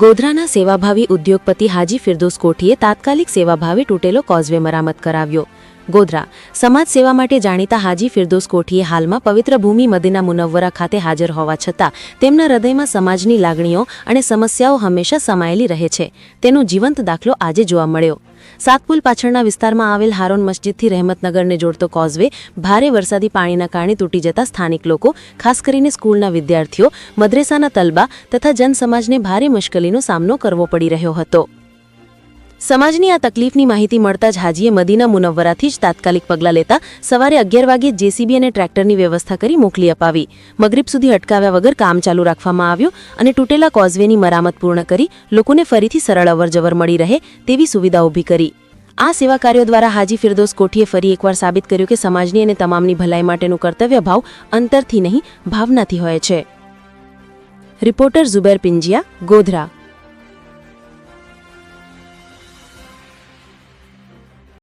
ગોધરાના સેવાભાવી ઉદ્યોગપતિ હાજી ફિરદોસ કોઠીએ તાત્કાલિક સેવાભાવે તૂટેલો કોઝવે મરામત કરાવ્યો. ગોધરા. સમાજ સેવા માટે જાણીતા હાજી ફિરદોસ કોઠીએ હાલમાં પવિત્ર ભૂમિ મદીના મુનવ્વરા ખાતે હાજર હોવા છતાં તેમના હૃદયમાં સમાજની લાગણીઓ અને સમસ્યાઓ હંમેશા સમાયેલી રહે છે. તેનો જીવંત દાખલો આજે જોવા મળ્યો. સાતપુલ પાછળના વિસ્તારમાં આવેલ હારોન મસ્જિદથી રહેમતનગરને જોડતો કોઝવે ભારે વરસાદી પાણીના કારણે તૂટી જતા સ્થાનિક લોકો, ખાસ કરીને સ્કૂલના વિદ્યાર્થીઓ, મદ્રેસાના તલબા તથા જનસમાજને ભારે મુશ્કેલીનો સામનો કરવો પડી રહ્યો હતો. સમાજની આ તકલીફની માહિતી મળતા જ હાજીએ મદીના મુનવ્વરાથી જ તાત્કાલિક પગલાં લેતા સવારે અગિયાર વાગે જેસીબી અને ટ્રેક્ટરની વ્યવસ્થા કરી મોકલી અપાવી. મગરીબ સુધી અટકાવ્યા વગર કામ ચાલુ રાખવામાં આવ્યું અને તૂટેલા કોઝવેની મરામત પૂર્ણ કરી લોકોને ફરીથી સરળ અવરજવર મળી રહે તેવી સુવિધા ઊભી કરી. આ સેવા કાર્યો દ્વારા હાજી ફિરદોસ કોઠીએ ફરી એકવાર સાબિત કર્યું કે સમાજની અને તમામની ભલાઈ માટેનું કર્તવ્ય ભાવ અંતરથી નહીં, ભાવનાથી હોય છે. રિપોર્ટર ઝુબેર પિંજિયા, ગોધરા.